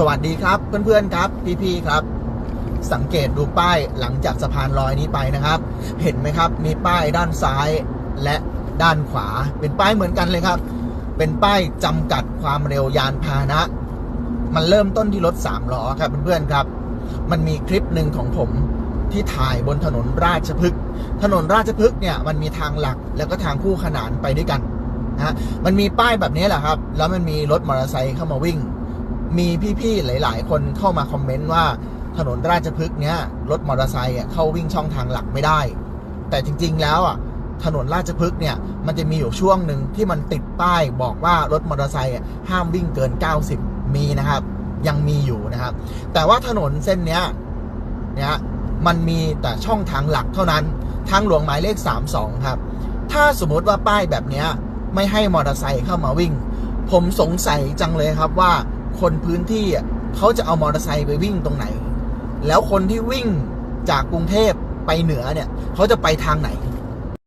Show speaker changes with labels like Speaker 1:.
Speaker 1: สวัสดีครับเพื่อนๆครับ พี่ๆครับ สังเกตดูป้ายหลังจากสะพานลอยนี้ไปนะครับ เห็นไหมครับ มีป้ายด้านซ้ายและด้านขวา เป็นป้ายเหมือนกันเลยครับ เป็นป้ายจำกัดความเร็วยานพาหนะ มันเริ่มต้นที่รถสามล้อครับเพื่อนๆครับ มันมีคลิปหนึ่งของผมที่ถ่ายบนถนนราชพฤกษ์ถนนราชพฤกษ์เนี่ยมันมีทางหลักแล้วก็ทางคู่ขนานไปด้วยกันนะฮะมันมีป้ายแบบนี้แหละครับ แล้วมันมีรถมอเตอร์ไซค์เข้ามาวิ่ง มีพี่ๆ หลายๆ คนเข้ามาคอมเมนต์ว่าถนนราชพฤกษ์เนี้ยรถมอเตอร์ไซค์เข้าวิ่งช่องทางหลักไม่ได้ แต่จริง ๆ แล้วอะถนนราชพฤกษ์เนี่ยมันจะมีอยู่ช่วงหนึ่งที่มันติดป้ายบอกว่ารถมอเตอร์ไซค์ห้ามวิ่งเกิน 90 มีนะครับ ยังมีอยู่นะครับ แต่ว่าถนนเส้นเนี้ยเนี่ยมันมีแต่ช่องทางหลักเท่านั้นทางหลวงหมายเลข 32 ครับ ถ้าสมมติว่าป้ายแบบเนี้ยไม่ให้มอเตอร์ไซค์เข้ามาวิ่ง ผมสงสัยจังเลยครับว่า คนพื้นที่อะเขาจะเอามอเตอร์ไซค์ไปวิ่งตรงไหน แล้วคนที่วิ่งจากกรุงเทพไปเหนือเนี่ยเขาจะไปทางไหน